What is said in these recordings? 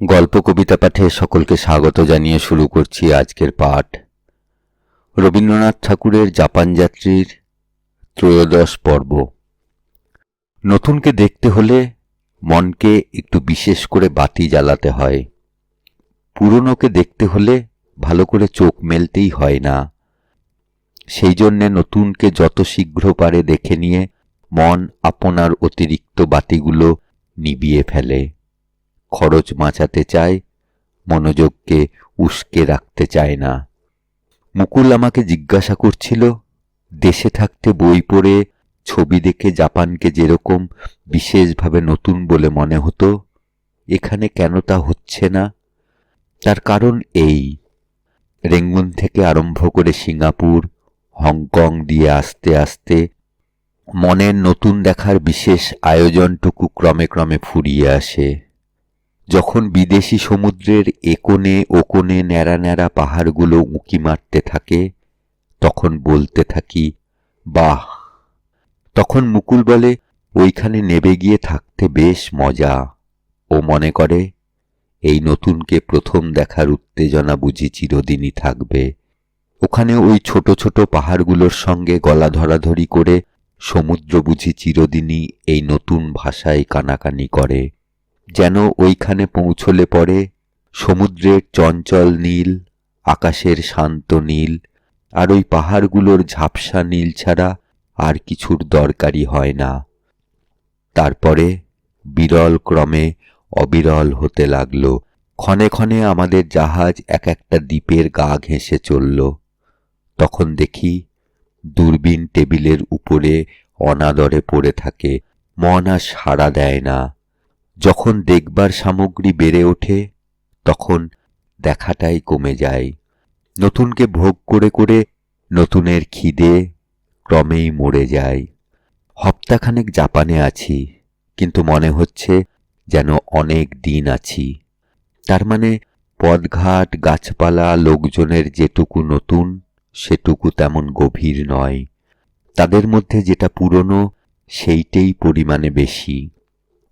গল্প কবিতা পাঠে সকলকে স্বাগত জানিয়ে শুরু করছি আজকের পাঠ। রবীন্দ্রনাথ ঠাকুরের জাপান যাত্রীর ত্রয়োদশ পর্ব। নতুনকে দেখতে হলে মনকে একটু বিশেষ করে বাতি জ্বালাতে হয়। পুরনোকে দেখতে হলে ভালো করে চোখ মেলতেই হয় না। সেই জন্যে নতুনকে যত শীঘ্র পারে দেখে নিয়ে মন আপনার অতিরিক্ত বাতিগুলো নিবিয়ে ফেলে। খরচ বাঁচাতে চায়, মনোযোগকে উস্কে রাখতে চায় না। মুকুল আমাকে জিজ্ঞাসা করছিল, দেশে থাকতে বই পড়ে, ছবি দেখে জাপানকে যেরকম বিশেষভাবে নতুন বলে মনে হতো, এখানে কেন তা হচ্ছে না? তার কারণ এই। রেঙ্গুন থেকে আরম্ভ করে সিঙ্গাপুর, হংকং দিয়ে আস্তে আস্তে মনের নতুন দেখার বিশেষ আয়োজনটুকু ক্রমে ক্রমে ফুরিয়ে আসে। যখন বিদেশি সমুদ্রের একোণে ওকোণে ন্যাড়া ন্যাড়া পাহাড়গুলো উঁকি মারতে থাকে, তখন বলতে থাকি, বাহ! তখন মুকুল বলে, ওইখানে নেবে গিয়ে থাকতে বেশ মজা। ও মনে করে, এই নতুনকে প্রথম দেখার উত্তেজনা বুঝি চিরদিনই থাকবে। ওখানে ওই ছোট ছোট পাহাড়গুলোর সঙ্গে গলা ধরাধরি করে সমুদ্র বুঝি চিরদিনই এই নতুন ভাষায় কানাকানি করে। যেন ওইখানে পৌঁছলে পরে সমুদ্রের চঞ্চল নীল, আকাশের শান্ত নীল, আর ওই পাহাড়গুলোর ঝাপসা নীল ছাড়া আর কিছুর দরকারই হয় না। তারপরে বিরল ক্রমে অবিরল হতে লাগল। ক্ষণে ক্ষণে আমাদের জাহাজ এক একটা দ্বীপের গা ঘেঁষে চলল। তখন দেখি দূরবীন টেবিলের উপরে অনাদরে পড়ে থাকে, মন আর সাড়া দেয় না। যখন দেখবার সামগ্রী বেড়ে ওঠে, তখন দেখাটাই কমে যায়। নতুনকে ভোগ করে করে নতুনের খিদে ক্রমেই মরে যায়। হপ্তাখানেক জাপানে আছি, কিন্তু মনে হচ্ছে যেন অনেক দিন আছি। তার মানে পদঘাট গাছপালা, লোকজনের যেটুকু নতুন, সেটুকু তেমন গভীর নয়। তাদের মধ্যে যেটা পুরনো, সেইটেই পরিমাণে বেশি।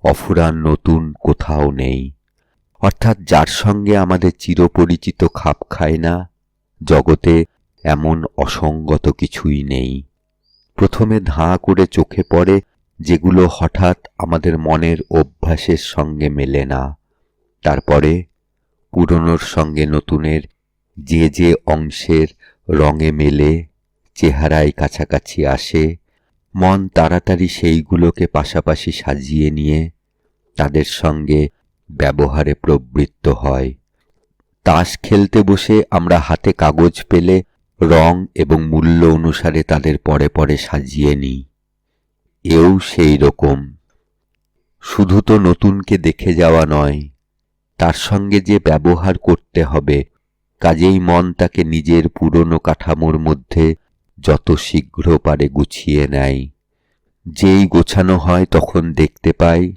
অফুরান নতুন কোথাও নেই। অর্থাৎ যার সঙ্গে আমাদের চিরপরিচিত খাপ খায় না, জগতে এমন অসঙ্গত কিছুই নেই। প্রথমে ধাঁ করে চোখে পড়ে যেগুলো হঠাৎ আমাদের মনের অভ্যাসের সঙ্গে মেলে না। তারপরে পুরনোর সঙ্গে নতুনের যে যে অংশের রঙে মেলে, চেহারায় কাছাকাছি আসে মন তাড়াতাড়ি সেইগুলোকে পাশাপাশি সাজিয়ে নিয়ে তাদের সঙ্গে ব্যবহারে প্রবৃত্ত হয়। তাস খেলতে বসে আমরা হাতে কাগজ পেলে, রং এবং মূল্য অনুসারে তাদের পরে পরে সাজিয়ে নিই। এও সেই রকম। শুধু তো নতুনকে দেখে যাওয়া নয়, তার সঙ্গে যে ব্যবহার করতে হবে, কাজেই মন তাকে নিজের পুরনো কাঠামোর মধ্যে যত শীঘ্র পারে গুছিয়ে নেয়। যেই গোছানো হয় তখন দেখতে পাই,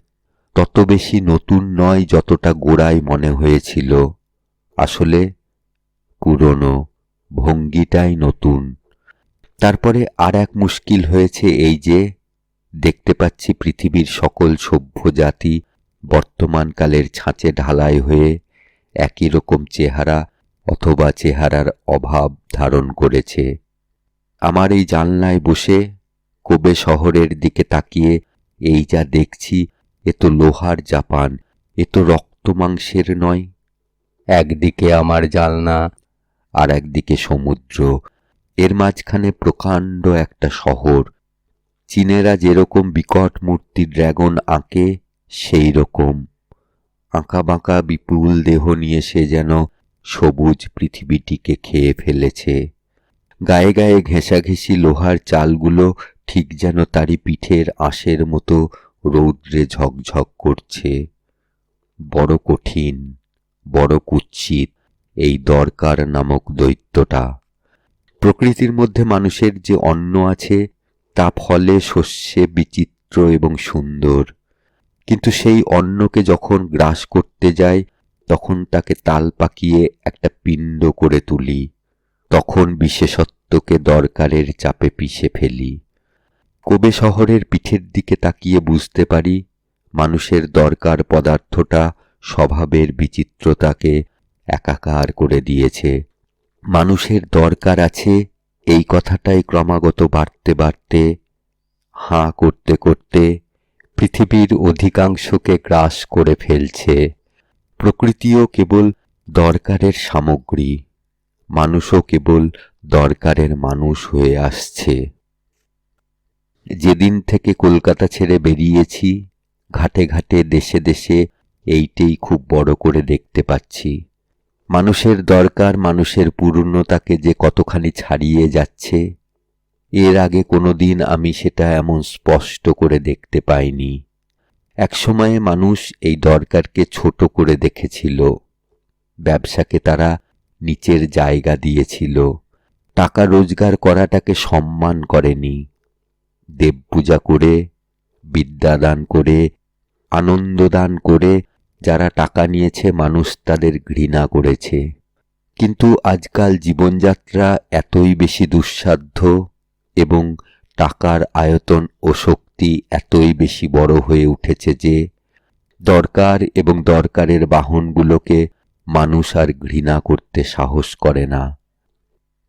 তত বেশি নতুন নয় যতটা গোড়ায় মনে হয়েছিল। আসলে পুরনো ভঙ্গিটাই নতুন। তারপরে আর এক মুশকিল হয়েছে এই যে, দেখতে পাচ্ছি পৃথিবীর সকল সভ্য জাতি বর্তমানকালের ছাঁচে ঢালাই হয়ে একই রকম চেহারা অথবা চেহারার অভাব ধারণ করেছে। আমার এই জানলায় বসে কোবে শহরের দিকে তাকিয়ে এই যা দেখছি, এ তো লোহার জাপান, এ তো রক্ত মাংসের নয়। একদিকে আমার জালনা আর একদিকে সমুদ্র, এর মাঝখানে প্রকাণ্ড একটা শহর। চীনেরা যেরকম বিকট মূর্তি ড্রাগন আঁকে, সেই রকম। আঁকা বাঁকা বিপুল দেহ নিয়ে সে যেন সবুজ পৃথিবীটিকে খেয়ে ফেলেছে। গায়ে গায়ে ঘেঁষাঘেঁষি লোহার চালগুলো ঠিক যেন তারই পিঠের আঁশের মতো রৌদ্রে ঝকঝক করছে। বড় কঠিন, বড় কুৎসিত এই দরকার নামক দৈত্যটা। প্রকৃতির মধ্যে মানুষের যে অন্ন আছে, তা ফলে শস্যে বিচিত্র এবং সুন্দর। কিন্তু সেই অন্নকে যখন গ্রাস করতে যায় তখন তাকে তাল পাকিয়ে একটা পিণ্ড করে তুলি। তখন বিশেষত্বকে দরকারের চাপে পিষে ফেলি। কোবে শহরের পিঠের দিকে তাকিয়ে বুঝতে পারি, মানুষের দরকার পদার্থটা স্বভাবের বিচিত্রতাকে একাকার করে দিয়েছে। মানুষের দরকার আছে এই কথাটাই ক্রমাগত বাড়তে বাড়তে, হাঁ করতে করতে পৃথিবীর অধিকাংশকে গ্রাস করে ফেলছে। প্রকৃতিও কেবল দরকারের সামগ্রী। মানুষও কেবল দরকারের মানুষ হয়ে আসছে। যেদিন থেকে কলকাতা ছেড়ে বেরিয়েছি, ঘাটে ঘাটে, দেশে দেশে এইটেই খুব বড় করে দেখতে পাচ্ছি। মানুষের দরকার, মানুষের পূর্ণতাকে যে কতখানি ছাড়িয়ে যাচ্ছে, এর আগে কোনোদিন আমি সেটা এমন স্পষ্ট করে দেখতে পাইনি। একসময়ে মানুষ এই দরকারকে ছোট করে দেখেছিল। ব্যবসাকে তারা নিচের জায়গা দিয়েছিল। টাকা রোজগার করাটাকে সম্মান করেনি। দেব পূজা করে, বিদ্যাদান করে, আনন্দদান করে যারা টাকা নিয়েছে, মানুষ তাদের ঘৃণা করেছে। কিন্তু আজকাল জীবনযাত্রা এতই বেশি দুঃসাধ্য এবং টাকার আয়তন ও শক্তি এতই বেশি বড় হয়ে উঠেছে যে দরকার এবং দরকারের বাহনগুলোকে মানুষ আর ঘৃণা করতে সাহস করে না।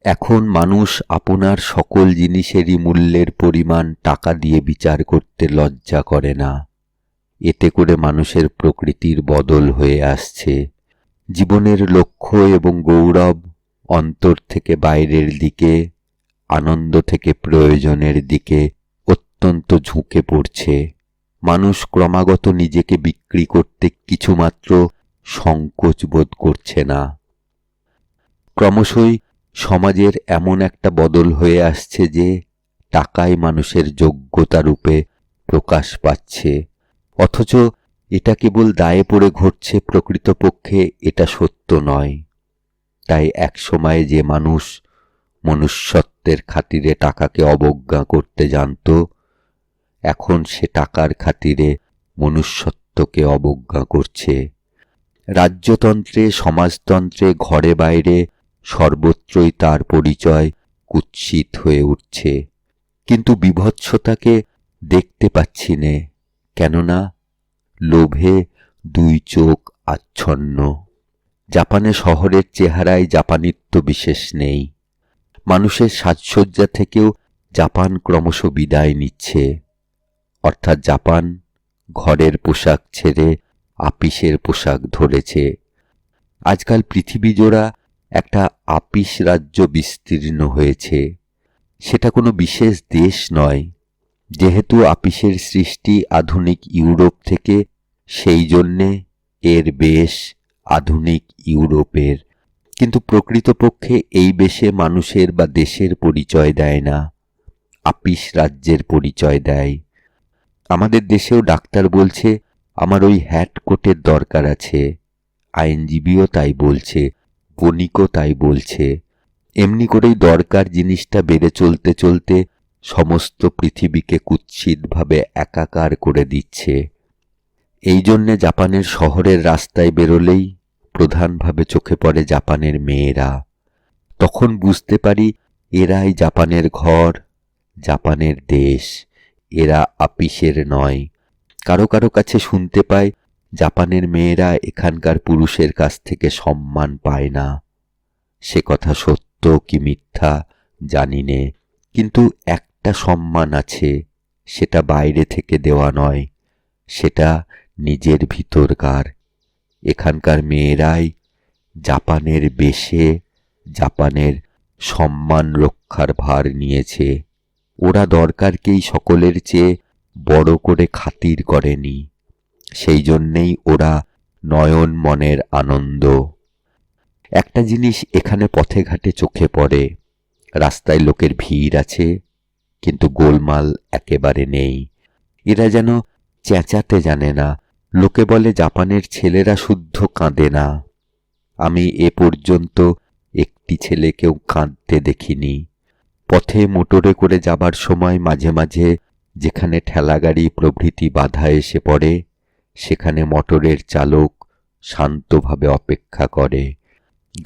এখন মানুষ আপনার সকল জিনিসেরই মূল্যের পরিমাণ টাকা দিয়ে বিচার করতে লজ্জা করে না। এতে করে মানুষের প্রকৃতির বদল হয়ে আসছে। জীবনের লক্ষ্য এবং গৌরব অন্তর থেকে বাইরের দিকে, আনন্দ থেকে প্রয়োজনের দিকে অত্যন্ত ঝুঁকে পড়ছে। মানুষ ক্রমাগত নিজেকে বিক্রি করতে কিছুমাত্র সংকোচ বোধ করছে না। ক্রমশই সমাজের এমন একটা বদল হয়ে আসছে যে টাকাই মানুষের যোগ্যতা রূপে প্রকাশ পাচ্ছে। অথচ এটা কেবল দায়ে পড়ে ঘটছে প্রকৃতপক্ষে এটা সত্য নয়। তাই এক সময়ে যে মানুষ মনুষ্যত্বের খাতিরে টাকাকে অবজ্ঞা করতে জানত, এখন সে টাকার খাতিরে মনুষ্যত্বকে অবজ্ঞা করছে। রাজ্যতন্ত্রে, সমাজতন্ত্রে, ঘরে বাইরে সর্বত্রই তার পরিচয় কুৎসিত হয়ে উঠছে। কিন্তু বিভৎসতাকে দেখতে পাচ্ছি নে, কেননা লোভে দুই চোখ আচ্ছন্ন। জাপানে শহরের চেহারায় জাপানিত্ব বিশেষ নেই। মানুষের সাজসজ্জা থেকেও জাপান ক্রমশ বিদায় নিচ্ছে। অর্থাৎ জাপান ঘরের পোশাক ছেড়ে আপিসের পোশাক ধরেছে। আজকাল পৃথিবী জোড়া একটা আপিস রাজ্য বিস্তীর্ণ হয়েছে। সেটা কোনো বিশেষ দেশ নয়। যেহেতু আপিসের সৃষ্টি আধুনিক ইউরোপ থেকে, সেই জন্যে এর বেশ আধুনিক ইউরোপের। কিন্তু প্রকৃতপক্ষে এই বেশে মানুষের বা দেশের পরিচয় দেয় না। আপিস রাজ্যের পরিচয় দেয়। আমাদের দেশেও ডাক্তার বলছে আমার ওই হ্যাট কোটের দরকার আছে। আইনজীবীও তাই বলছে, বণিকও তাই বলছে। এমনি করেই দরকার জিনিসটা বেড়ে চলতে চলতে সমস্ত পৃথিবীকে কুৎসিতভাবে একাকার করে দিচ্ছে। এই জন্যে জাপানের শহরের রাস্তায় বেরোলেই প্রধানভাবে চোখে পড়ে জাপানের মেয়েরা। তখন বুঝতে পারি এরাই জাপানের ঘর, জাপানের দেশ। এরা আপিসের নয়। কারও কারও কাছে শুনতে পাই জাপানের মেয়েরা এখানকার পুরুষের কাছ থেকে সম্মান পায় না। সে কথা সত্য কি মিথ্যা জানি নে, কিন্তু একটা সম্মান আছে, সেটা বাইরে থেকে দেওয়া নয়, সেটা নিজের ভিতরকার। এখানকার মেয়েরাই জাপানের বেশে, জাপানের সম্মান রক্ষার ভার নিয়েছে। ওরা দরকারকেই সকলের চেয়ে বড় করে খাতির করেনি। সেই জন্যেই ওরা নয়ন মনের আনন্দ। একটা জিনিস এখানে পথে ঘাটে চোখে পড়ে, রাস্তায় লোকের ভিড় আছে, কিন্তু গোলমাল একেবারে নেই। এরা যেন চেঁচাতে জানে না। লোকে বলে, জাপানের ছেলেরা শুদ্ধ কাঁদে না। আমি এ পর্যন্ত একটি ছেলেকেও কাঁদতে দেখিনি। পথে মোটরে করে যাবার সময় মাঝে মাঝে যেখানে ঠেলাগাড়ি প্রভৃতি বাধা এসে পড়ে, সেখানে মোটরের চালক শান্তভাবে অপেক্ষা করে।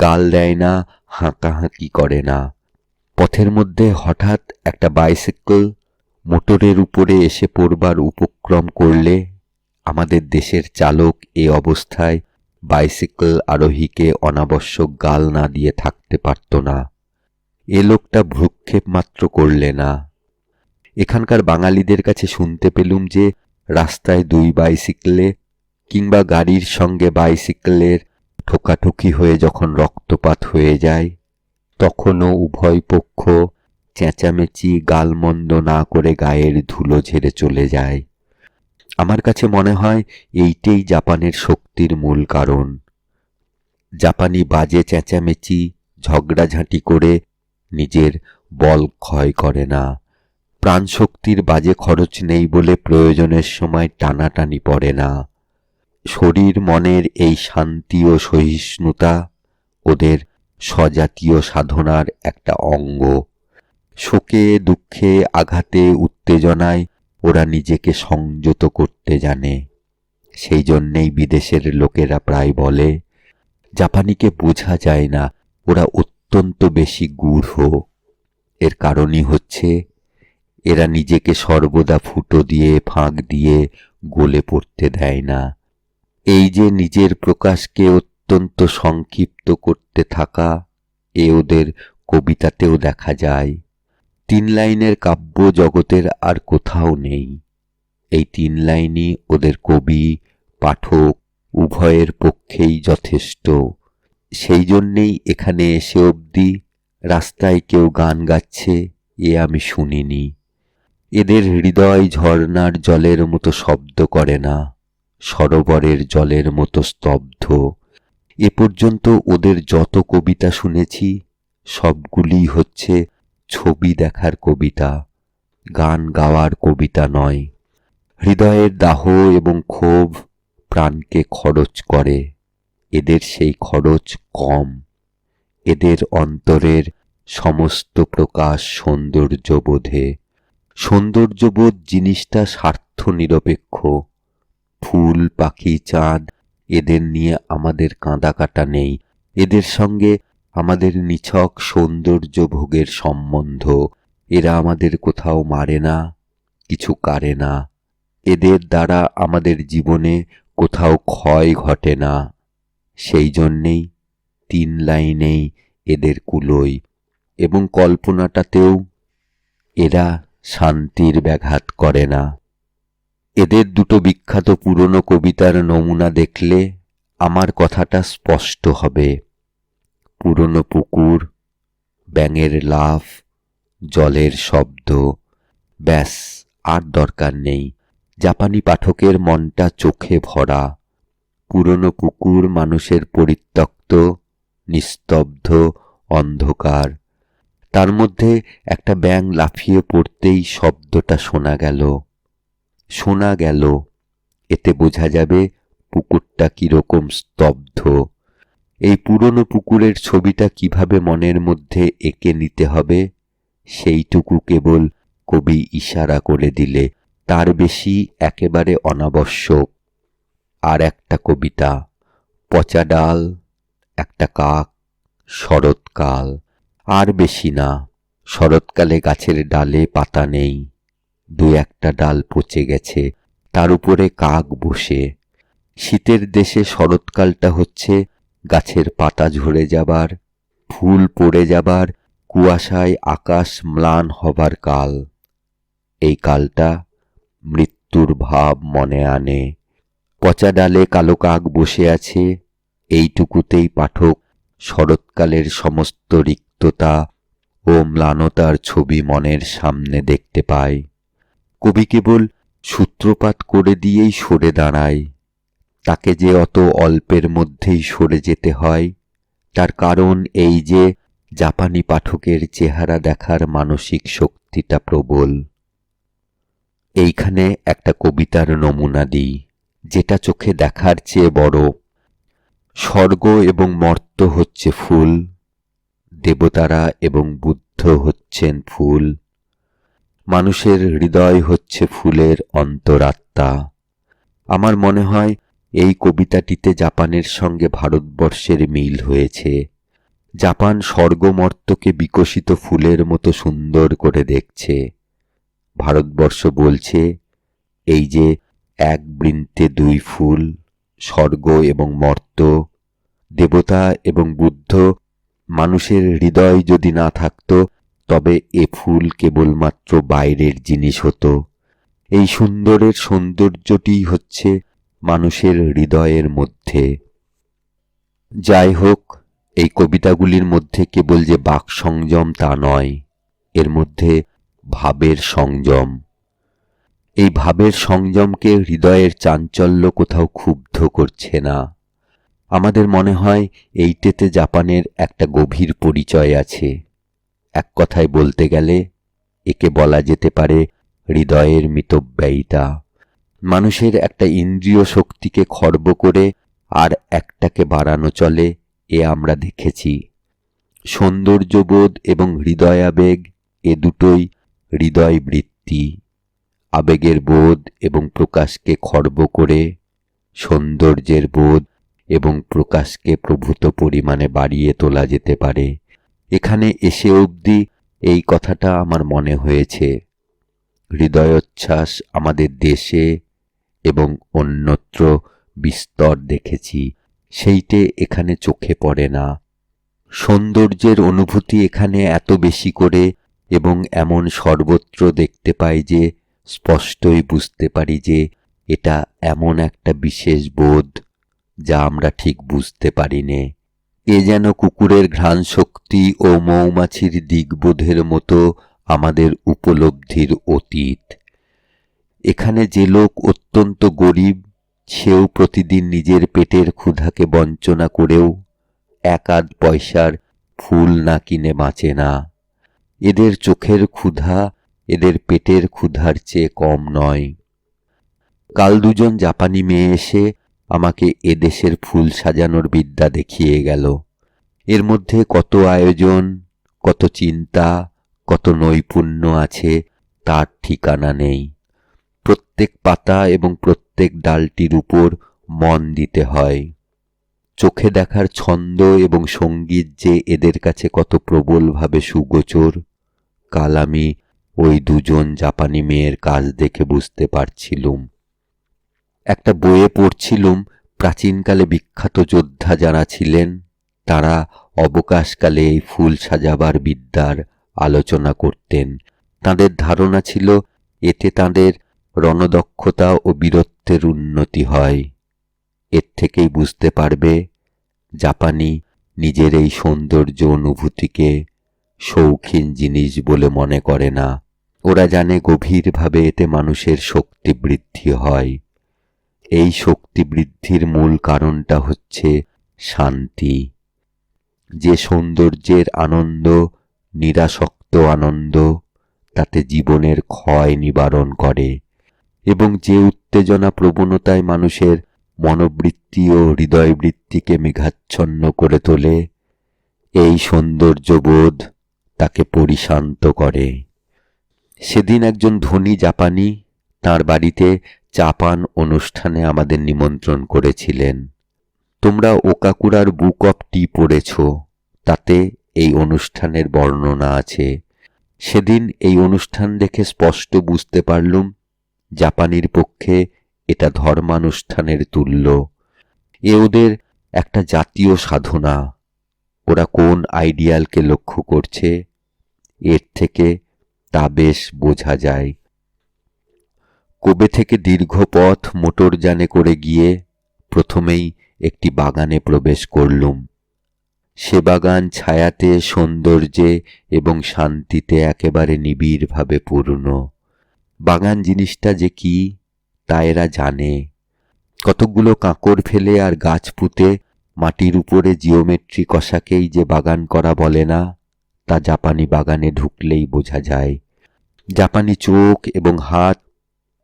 গাল দেয় না, হাঁকাহাঁকি করে না। পথের মধ্যে হঠাৎ একটা বাইসাইকেল মোটরের উপরে এসে পড়বার উপক্রম করলে আমাদের দেশের চালক এ অবস্থায় বাইসাইকেল আরোহীকে অনাবশ্যক গাল না দিয়ে থাকতে পারত না। এ লোকটা ভ্রুক্ষেপ মাত্র করলে না। এখানকার বাঙালিদের কাছে শুনতে পেলুম যে, রাস্তায় দুই বাইসাইকেলে কিংবা গাড়ির সঙ্গে বাইসাইকেলের ঠোকাঠুকি হয়ে যখন রক্তপাত হয়ে যায়, তখনও উভয় পক্ষ চেঁচামেচি গালমন্দ না করে গায়ের ধুলো ঝেড়ে চলে যায়। আমার কাছে মনে হয় এইটেই জাপানের শক্তির মূল কারণ। জাপানি বাজে চেঁচামেচি, ঝগড়াঝাঁটি করে নিজের বল ক্ষয় করে না। প্রাণশক্তির বাজে খরচ নেই বলে প্রয়োজনের সময় টানাটানি পড়ে না। শরীর মনের এই শান্তি ও সহিষ্ণুতা ওদের স্বজাতীয় সাধনার একটা অঙ্গ। শোকে, দুঃখে, আঘাতে, উত্তেজনায় ওরা নিজেকে সংযত করতে জানে। সেই জন্যেই বিদেশের লোকেরা প্রায় বলে, জাপানিকে বোঝা যায় না, ওরা অত্যন্ত বেশি গূঢ়। এর কারণই হচ্ছে এরা নিজেকে সর্বদা ফুটো দিয়ে, ফাঁক দিয়ে গলে পড়তে দেয় না। এই যে নিজের প্রকাশকে অত্যন্ত সংক্ষিপ্ত করতে থাকা, এ ওদের কবিতাতেও দেখা যায়। তিন লাইনের কাব্য জগতের আর কোথাও নেই। এই তিন লাইনই ওদের কবি, পাঠক, উভয়ের পক্ষেই যথেষ্ট। সেই জন্যেই এখানে এসে অবধি রাস্তায় কেউ গান গাচ্ছে, এ আমি শুনিনি। এদের হৃদয় ঝর্ণার জলের মতো শব্দ করে না, সরোবরের জলের মতো স্তব্ধ। এ পর্যন্ত ওদের যত কবিতা শুনেছি, সবগুলিই হচ্ছে ছবি দেখার কবিতা, গান গাওয়ার কবিতা নয়। হৃদয়ের দাহ এবং ক্ষোভ প্রাণকে খরচ করে, এদের সেই খরচ কম। এদের অন্তরের সমস্ত প্রকাশ সৌন্দর্যবোধে। সৌন্দর্যবোধ জিনিসটা স্বার্থ নিরপেক্ষ ফুল, পাখি, চাঁদ এদের নিয়ে আমাদের কাঁদা কাটা নেই। এদের সঙ্গে আমাদের নিছক সৌন্দর্য ভোগের সম্বন্ধ। এরা আমাদের কোথাও মারে না, কিছু কারে না। এদের দ্বারা আমাদের জীবনে কোথাও ক্ষয় ঘটে না। সেই জন্যেই তিন লাইনেই এদের কুলোই এবং কল্পনাটাতেও এরা শান্তির ব্যাঘাত করে না। এদের দুটো বিখ্যাত পুরনো কবিতার নমুনা দেখলে আমার কথাটা স্পষ্ট হবে। পুরনো পুকুর, ব্যাঙের লাফ, জলের শব্দ, ব্যাস, আর দরকার নেই। জাপানি পাঠকের মনটা চোখে ভরা। পুরনো পুকুর মানুষের পরিত্যক্ত, নিস্তব্ধ, অন্ধকার। তার মধ্যে একটা ব্যাঙ লাফিয়ে পড়তেই শব্দটা শোনা গেল। শোনা গেল। এতে বোঝা যাবে পুকুরটা কীরকম স্তব্ধ। এই পুরনো পুকুরের ছবিটা কীভাবে মনের মধ্যে এঁকে নিতে হবে, সেইটুকু কেবল কবি ইশারা করে দিলে। তার বেশি একেবারে অনাবশ্যক। আর একটা কবিতা, পচা ডাল, একটা কাক, শরৎকাল। আর বেশি না। শরৎকালে গাছের ডালে পাতা নেই। দু একটা ডাল পচে গেছে, তার উপরে কাক বসে। শীতের দেশে শরৎকালটা হচ্ছে গাছের পাতা ঝরে যাবার, ফুল পড়ে যাবার, কুয়াশায় আকাশ ম্লান হবার কাল। এই কালটা মৃত্যুর ভাব মনে আনে। পচা ডালে কালো কাক বসে আছে, এইটুকুতেই পাঠক শরৎকালের সমস্ত রিক্ততা ও ম্লানতার ছবি মনের সামনে দেখতে পায়। কবি কেবল সূত্রপাত করে দিয়েই সরে দাঁড়ায়। তাকে যে অত অল্পের মধ্যেই সরে যেতে হয়, তার কারণ এই যে জাপানি পাঠকের চেহারা দেখার মানসিক শক্তিটা প্রবল। এইখানে একটা কবিতার নমুনা দিই, যেটা চোখে দেখার চেয়ে বড় স্বর্গ এবং মর্ত হচ্ছে ফুল, দেবতারা এবং বুদ্ধ হচ্ছেন ফুল। মানুষের হৃদয় হচ্ছে ফুলের অন্তরাত্মা। আমার মনে হয় এই কবিতাটিতে জাপানের সঙ্গে ভারতবর্ষের মিল হয়েছে। জাপান স্বর্গমর্তকে বিকশিত ফুলের মতো সুন্দর করে দেখছে। ভারতবর্ষ বলছে, এই যে এক বৃন্তে দুই ফুল স্বর্গ এবং মর্ত, দেবতা এবং বুদ্ধ, মানুষের হৃদয় যদি না থাকত, তবে এ ফুল কেবলমাত্র বাইরের জিনিস হতো। এই সুন্দরের সৌন্দর্যটি হচ্ছে মানুষের হৃদয়ের মধ্যে। যাই হোক, এই কবিতাগুলির মধ্যে কেবল যে বাক সংযম তা নয়, এর মধ্যে ভাবের সংযম। এই ভাবের সংযমকে হৃদয়ের চাঞ্চল্য কোথাও ক্ষুব্ধ করছে না। আমাদের মনে হয় এইটেতে জাপানের একটা গভীর পরিচয় আছে। এক কথায় বলতে গেলে, একে বলা যেতে পারে হৃদয়ের মিতব্যয়িতা। মানুষের একটা ইন্দ্রিয় শক্তিকে খর্ব করে আর একটাকে বাড়ানো চলে, এ আমরা দেখেছি। সৌন্দর্যবোধ এবং হৃদয়াবেগ, এ দুটোই হৃদয় বৃত্তি আবেগের বোধ এবং প্রকাশকে খর্ব করে, সৌন্দর্যের বোধ এবং প্রকাশকে প্রভূত পরিমাণে বাড়িয়ে তোলা যেতে পারে। এখানে এসে অবধি এই কথাটা আমার মনে হয়েছে। হৃদয়োচ্ছ্বাস আমাদের দেশে এবং অন্যত্র বিস্তর দেখেছি। সেইটে এখানে চোখে পড়ে না। সৌন্দর্যের অনুভূতি এখানে এত বেশি করে এবং এমন সর্বত্র দেখতে পাই যে স্পষ্টই বুঝতে পারি যে এটা এমন একটা বিশেষ বোধ যা আমরা ঠিক বুঝতে পারি নে এ যেন কুকুরের ঘ্রাণ শক্তি ও মৌমাছির দিগবোধের মতো আমাদের উপলব্ধির অতীত। এখানে যে লোক অত্যন্ত গরিব, সেও প্রতিদিন নিজের পেটের ক্ষুধাকে বঞ্চনা করেও এক আধ পয়সার ফুল না কিনে বাঁচে না। এদের চোখের ক্ষুধা এদের পেটের ক্ষুধার চেয়ে কম নয়। কাল দুজন জাপানি মেয়ে এসে আমাকে এদেশের ফুল সাজানোর বিদ্যা দেখিয়ে গেল। এর মধ্যে কত আয়োজন, কত চিন্তা, কত নৈপুণ্য আছে তার ঠিকানা নেই। প্রত্যেক পাতা এবং প্রত্যেক ডালটির উপর মন দিতে হয়। চোখে দেখার ছন্দ এবং সংগীত যে এদের কাছে কত প্রবলভাবে সুগোচর, কাল আমি ওই দুজন জাপানি মেয়ের কাজ দেখে বুঝতে পারছিলুম। একটা বইয়ে পড়ছিলুম, প্রাচীনকালে বিখ্যাত যোদ্ধা যারা ছিলেন, তারা অবকাশকালে এই ফুল সাজাবার বিদ্যার আলোচনা করতেন। তাদের ধারণা ছিল, এতে তাদের রণদক্ষতা ও বীরত্বের উন্নতি হয়। এর থেকেই বুঝতে পারবে, জাপানি নিজের এই সৌন্দর্য অনুভূতিকে শৌখিন জিনিস বলে মনে করে না। ওরা জানে গভীরভাবে এতে মানুষের শক্তি বৃদ্ধি হয়। এই শক্তি বৃদ্ধির মূল কারণটা হচ্ছে শান্তি। যে সৌন্দর্যের আনন্দ, নিরাসক্ত আনন্দ, তাতে জীবনের ক্ষয় নিবারণ করে এবং যে উত্তেজনা প্রবণতায় মানুষের মনোবৃত্তি ও হৃদয়বৃত্তিকে মেঘাচ্ছন্ন করে তোলে, এই সৌন্দর্যবোধ তাকে পরিশান্ত করে। সেদিন একজন ধনী জাপানি তার বাড়িতে চাপান অনুষ্ঠানে আমাদের নিমন্ত্রণ করেছিলেন। তোমরা ওকাকুরার বুক অফ টি পড়েছ, তাতে এই অনুষ্ঠানের বর্ণনা আছে। সেদিন এই অনুষ্ঠান দেখে স্পষ্ট বুঝতে পারলুম, জাপানির পক্ষে এটা ধর্মানুষ্ঠানের তুল্য। এ ওদের একটা জাতীয় সাধনা। ওরা কোন আইডিয়ালকে লক্ষ্য করছে? এর থেকে তা বেশ বোঝা যায়। কোবে থেকে দীর্ঘ পথ মোটরযানে করে গিয়ে প্রথমেই একটি বাগানে প্রবেশ করলুম। সে বাগান ছায়াতে, সৌন্দর্যে এবং শান্তিতে একেবারে নিবিড়ভাবে পূর্ণ। বাগান জিনিসটা যে কি, তা এরা জানে। কতকগুলো কাঁকড় ফেলে আর গাছ পুঁতে মাটির উপরে জিওমেট্রি কষাকেই যে বাগান করা বলে না তা জাপানি বাগানে ঢুকলেই বোঝা যায়। জাপানি চোখ এবং হাত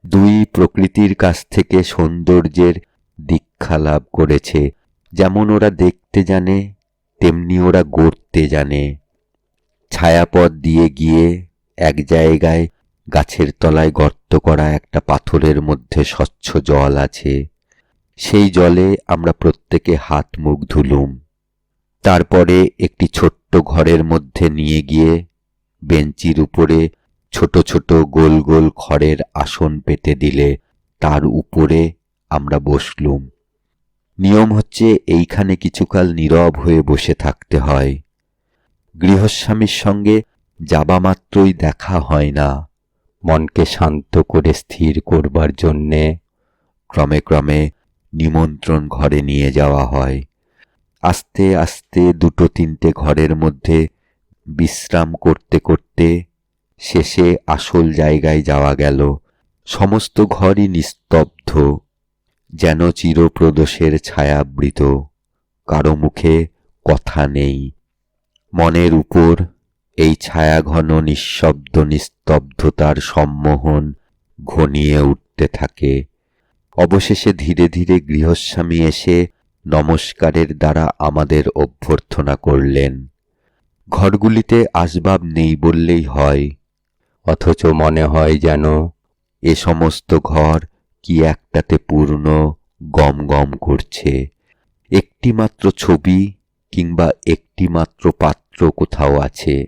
দুই প্রকৃতির কাছ থেকে সৌন্দর্যের দীক্ষা লাভ করেছে। যেমন ওরা দেখতে জানে, তেমনি ওরা গড়তে জানে। ছায়াপথ দিয়ে গিয়ে এক জায়গায় গাছের তলায় গর্ত করা একটা পাথরের মধ্যে স্বচ্ছ জল আছে। সেই জলে আমরা প্রত্যেকে হাত মুখ ধুলুম। তারপরে একটি ছোট্ট ঘরের মধ্যে নিয়ে গিয়ে বেঞ্চির উপরে ছোট ছোট গোল গোল খড়ের আসন পেতে দিলে তার উপরে আমরা বসলুম। নিয়ম হচ্ছে এইখানে কিছুকাল নীরব হয়ে বসে থাকতে হয়। গৃহস্বামীর সঙ্গে যাবা মাত্রই দেখা হয় না। মনকে শান্ত করে স্থির করবার জন্যে ক্রমে ক্রমে নিমন্ত্রণ ঘরে নিয়ে যাওয়া হয়। আস্তে আস্তে দুটো তিনটে ঘরের মধ্যে বিশ্রাম করতে করতে শেষে আসল জায়গায় যাওয়া গেল। সমস্ত ঘরই নিস্তব্ধ, যেন চিরপ্রদোষের ছায়াবৃত কারও মুখে কথা নেই। মনের উপর এই ছায়াঘন নিঃশব্দ নিস্তব্ধতার সম্মোহন ঘনিয়ে উঠতে থাকে। অবশেষে ধীরে ধীরে গৃহস্বামী এসে নমস্কারের দ্বারা আমাদের অভ্যর্থনা করলেন। ঘরগুলিতে আসবাব নেই বললেই হয়, অথচ মনে হয় যেন এ সমস্ত ঘর কি একটাতে পূর্ণ গম গম করছে। একটিমাত্র ছবি কিংবা একটিমাত্র পাত্র কোথাও আছে।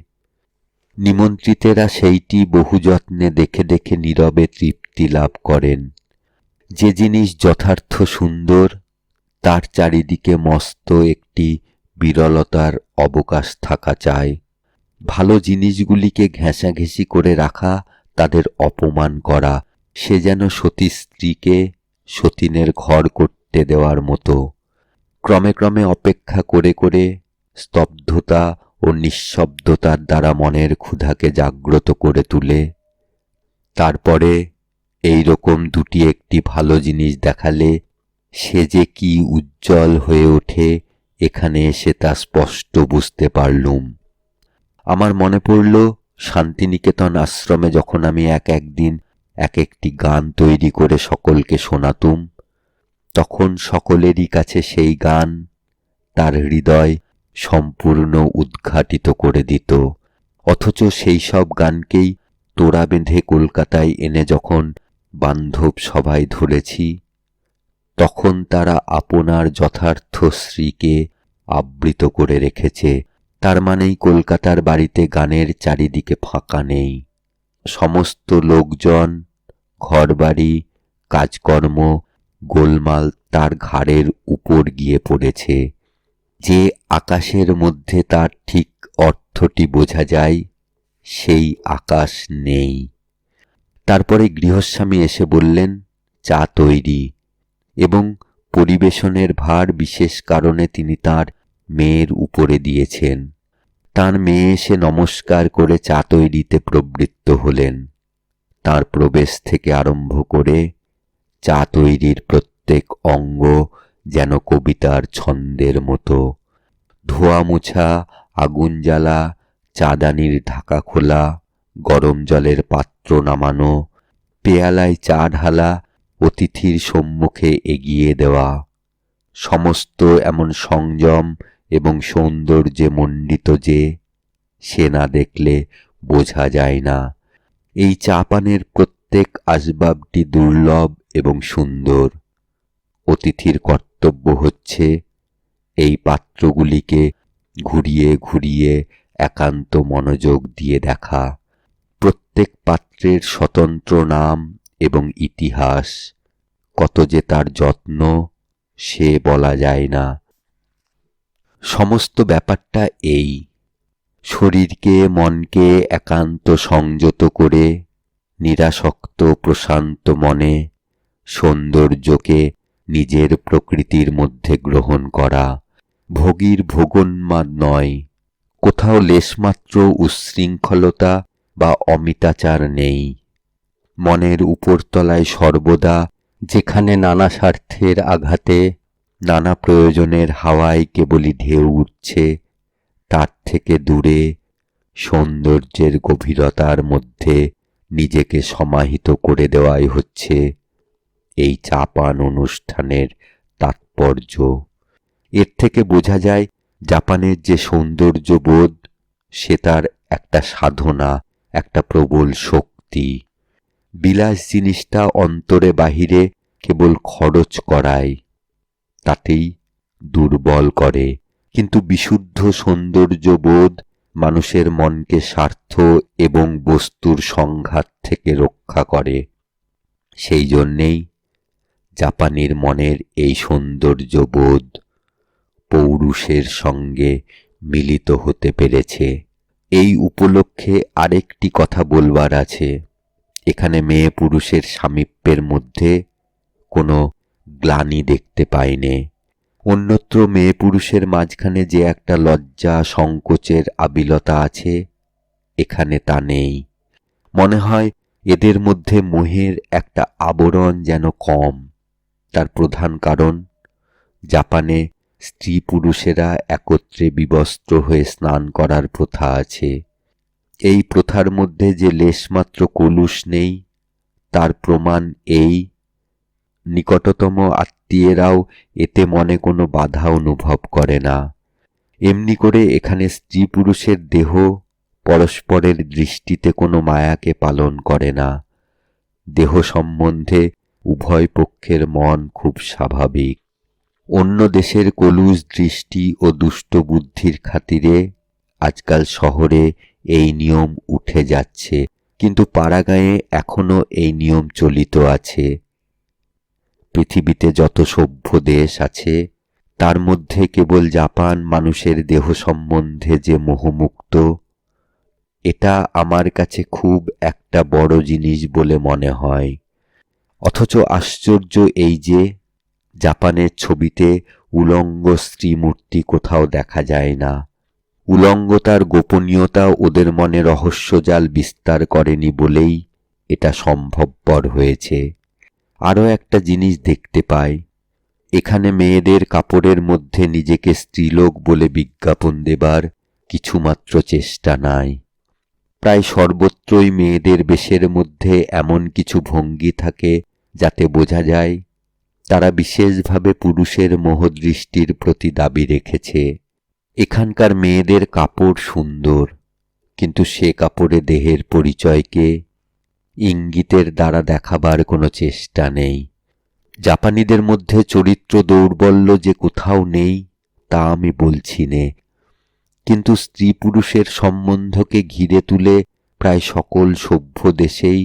নিমন্ত্রিতেরা সেইটি বহু যত্নে দেখে দেখে নীরবে তৃপ্তি লাভ করেন। যে জিনিস যথার্থ সুন্দর তার চারিদিকে মস্ত একটি বিরলতার অবকাশ থাকা চায় ভালো জিনিসগুলিকে ঘেঁষাঘেঁষি করে রাখা, তাদের অপমান করা, সে যেন সতী স্ত্রীকে সতীনের ঘর করতে দেওয়ার মতো। ক্রমে ক্রমে অপেক্ষা করে করে স্তব্ধতা ও নিঃশব্দতার দ্বারা মনের ক্ষুধাকে জাগ্রত করে তুলে। তারপরে এই রকম দুটি একটি ভালো জিনিস দেখালে সে যে কি উজ্জ্বল হয়ে ওঠে, এখানে এসে তা স্পষ্ট বুঝতে পারলুম। আমার মনে পড়ল, শান্তিনিকেতন আশ্রমে যখন আমি এক একদিন এক একটি গান তৈরি করে সকলকে শোনাতুম, তখন সকলেরই কাছে সেই গান তার হৃদয় সম্পূর্ণ উদ্ঘাটিত করে দিত। অথচ সেই সব গানকেই তোড়া বেঁধে কলকাতায় এনে যখন বান্ধব সভায় ধরেছি তখন তারা আপনার যথার্থ স্ত্রীকে আবৃত করে রেখেছে। তার মানেই কলকাতার বাড়িতে গানের চারিদিকে ফাঁকা নেই। সমস্ত লোকজন, ঘরবাড়ি, কাজকর্ম, গোলমাল তার ঘাড়ের উপর গিয়ে পড়েছে। যে আকাশের মধ্যে তার ঠিক অর্থটি বোঝা যায়, সেই আকাশ নেই। তারপরে গৃহস্বামী এসে বললেন, চা তৈরি। এবং পরিবেশনের ভার বিশেষ কারণে তিনি তার মেয়ের উপরে দিয়েছেন। তার মেয়ে এসে নমস্কার করে চা তৈরিতে প্রবৃত্ত হলেন। তার প্রবেশ থেকে আরম্ভ করে চা তৈরির প্রত্যেক অঙ্গ যেন কবিতার ছন্দের মতো। ধোয়া মোছা আগুন জ্বালা, চাদানির ঢাকা খোলা, গরম জলের পাত্র নামানো, পেয়ালায় চা ঢালা অতিথির সম্মুখে এগিয়ে দেওয়া। সমস্ত এমন সংযম এবং সৌন্দর্যে মণ্ডিত যে সে না দেখলে বোঝা যায় না। এই চাপানের প্রত্যেক আসবাবটি দুর্লভ এবং সুন্দর। অতিথির কর্তব্য হচ্ছে এই পাত্রগুলিকে ঘুরিয়ে ঘুরিয়ে একান্ত মনোযোগ দিয়ে দেখা। প্রত্যেক পাত্রের স্বতন্ত্র নাম এবং ইতিহাস, কত যে তার যত্ন সে বলা যায় না। সমস্ত ব্যাপারটা এই, শরীরকে, মনকে একান্ত সংযত করে, নিরাসক্ত, প্রশান্ত মনে, সৌন্দর্যকে নিজের প্রকৃতির মধ্যে গ্রহণ করা। ভোগীর ভোগন্মাদ নয়, কোথাও লেশমাত্র উচ্ছৃঙ্খলতা বা অমিতাচার নেই। মনের উপরতলায় সর্বদা, যেখানে নানা স্বার্থের আঘাতে, নানা প্রয়োজনের হাওয়ায় কেবলই ঢেউ উঠছে, তার থেকে দূরে, সৌন্দর্যের গভীরতার মধ্যে নিজেকে সমাহিত করে দেওয়াই হচ্ছে এই চাপান অনুষ্ঠানের তাৎপর্য। এর থেকে বোঝা যায়, জাপানের যে সৌন্দর্য বোধ সে তার একটা সাধনা, একটা প্রবল শক্তি। বিলাস জিনিসটা অন্তরে বাহিরে কেবল খরচ করায়, তাতেই দুর্বল করে। কিন্তু বিশুদ্ধ সৌন্দর্যবোধ মানুষের মনকে স্বার্থ এবং বস্তুর সংঘাত থেকে রক্ষা করে। সেই জন্যেই জাপানির মনের এই সৌন্দর্যবোধ পৌরুষের সঙ্গে মিলিত হতে পেরেছে। এই উপলক্ষে আরেকটি কথা বলবার আছে। এখানে মেয়ে পুরুষের সামীপ্যের মধ্যে কোনো গ্লানি দেখতে পাইনে। অন্যত্র মেয়ে পুরুষের মাঝখানে যে একটা লজ্জা, সংকোচের আবিলতা আছে, এখানে তা নেই। মনে হয় এদের মধ্যে মোহের একটা আবরণ যেন কম। তার প্রধান কারণ, জাপানে স্ত্রী পুরুষেরা একত্রে বিবস্ত্র হয়ে স্নান করার প্রথা আছে। এই প্রথার মধ্যে যে লেশমাত্র কলুষ নেই, তার প্রমাণ এই। নিকটতম আত্মীয়েরাও এতে মনে কোনো বাধা অনুভব করে না। এমনি করে এখানে স্ত্রী পুরুষের দেহ পরস্পরের দৃষ্টিতে কোনো মায়াকে পালন করে না। দেহ সম্বন্ধে উভয় পক্ষের মন খুব স্বাভাবিক। অন্য দেশের কলুষ দৃষ্টি ও দুষ্ট বুদ্ধির খাতিরে আজকাল শহরে এই নিয়ম উঠে যাচ্ছে। কিন্তু পাড়াগাঁয়ে এখনও এই নিয়ম চলিত আছে। পৃথিবীতে যত সভ্য দেশ আছে, তার মধ্যে কেবল জাপান মানুষের দেহ সম্বন্ধে যে মোহমুক্ত, এটা আমার কাছে খুব একটা বড় জিনিস বলে মনে হয়। অথচ আশ্চর্য এই যে, জাপানের ছবিতে উলঙ্গ স্ত্রীমূর্তি কোথাও দেখা যায় না। উলঙ্গতার গোপনীয়তা ওদের মনে রহস্যজাল বিস্তার করেনি বলেই এটা সম্ভবপর হয়েছে। আরও একটা জিনিস দেখতে পাই। এখানে মেয়েদের কাপড়ের মধ্যে নিজেকে স্ত্রীলোক বলে বিজ্ঞাপন দেবার কিছুমাত্র চেষ্টা নাই। প্রায় সর্বত্রই মেয়েদের বেশের মধ্যে এমন কিছু ভঙ্গি থাকে যাতে বোঝা যায়, তারা বিশেষভাবে পুরুষের মোহদৃষ্টির প্রতি দাবি রেখেছে। এখানকার মেয়েদের কাপড় সুন্দর, কিন্তু সে কাপড়ে দেহের পরিচয়কে ইঙ্গিতের দ্বারা দেখাবার কোনো চেষ্টা নেই। জাপানিদের মধ্যে চরিত্র দৌর্বল্য যে কোথাও নেই, তা আমি বলছি নে। কিন্তু স্ত্রী পুরুষের সম্বন্ধকে ঘিরে তুলে প্রায় সকল সভ্য দেশেই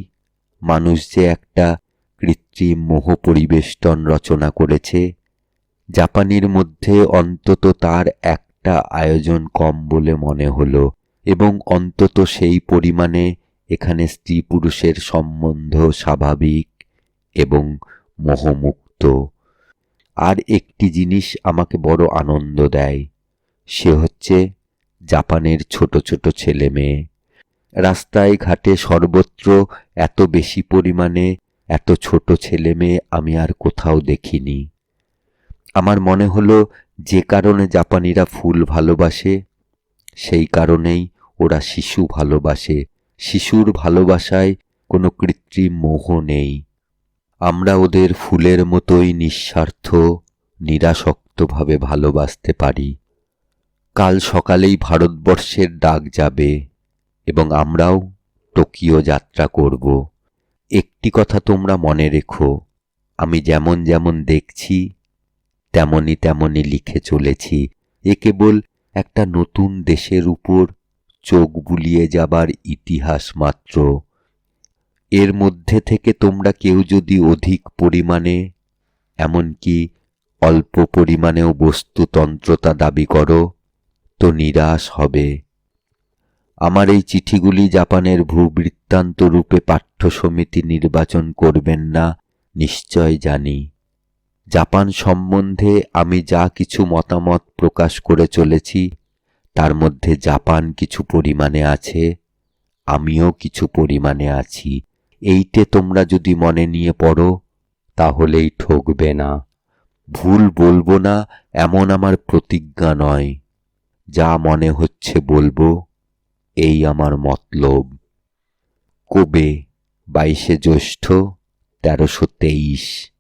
মানুষ যে একটা কৃত্রিম মোহ পরিবেষ্টন রচনা করেছে, জাপানির মধ্যে অন্তত তার একটা আয়োজন কম বলে মনে হলো এবং অন্তত সেই পরিমাণে এখানে স্ত্রী পুরুষের সম্বন্ধ স্বাভাবিক এবং মোহমুক্ত। আর একটি জিনিস আমাকে বড় আনন্দ দেয়, সে হচ্ছে জাপানের ছোট ছোট ছেলে মেয়ে। রাস্তায় ঘাটে সর্বত্র এত বেশি পরিমাণে এত ছোট ছেলে মেয়ে আমি আর কোথাও দেখিনি। আমার মনে হলো যে কারণে জাপানিরা ফুল ভালোবাসে, সেই কারণেই ওরা শিশু ভালোবাসে। শিশুর ভালোবাসায় কোনো কৃত্রিম মোহ নেই। আমরা ওদের ফুলের মতোই নিঃস্বার্থ, নিরাসক্তভাবে ভালোবাসতে পারি। কাল সকালেই ভারতবর্ষের ডাক যাবে এবং আমরাও টোকিও যাত্রা করব। একটি কথা তোমরা মনে রেখো, আমি যেমন যেমন দেখছি তেমনি তেমনি লিখে চলেছি। এ কেবল একটা নতুন দেশের উপর চোখ বুলিয়ে যাবার ইতিহাস মাত্র। এর মধ্যে থেকে তোমরা কেউ যদি অধিক পরিমাণে, এমনকি অল্প পরিমাণেও বস্তুতন্ত্রতা দাবি করো, তো নিরাশ হবে। আমার এই চিঠিগুলি জাপানের ভূবৃত্তান্ত রূপে পাঠ্য সমিতি নির্বাচন করবেন না, নিশ্চয় জানি। জাপান সম্বন্ধে আমি যা কিছু মতামত প্রকাশ করে চলেছি, তার মধ্যে জাপান কিছু পরিমাণে আছে, আমিও কিছু পরিমাণে আছি। এইটে তোমরা যদি মনে নিয়ে পড়ো, তাহলেই ঠকবে না। ভুল বলব না, এমন আমার প্রতিজ্ঞা নয়। যা মনে হচ্ছে বলব, এই আমার মতলব। কবে? বাইশে জ্যৈষ্ঠ, তেরোশো তেইশ।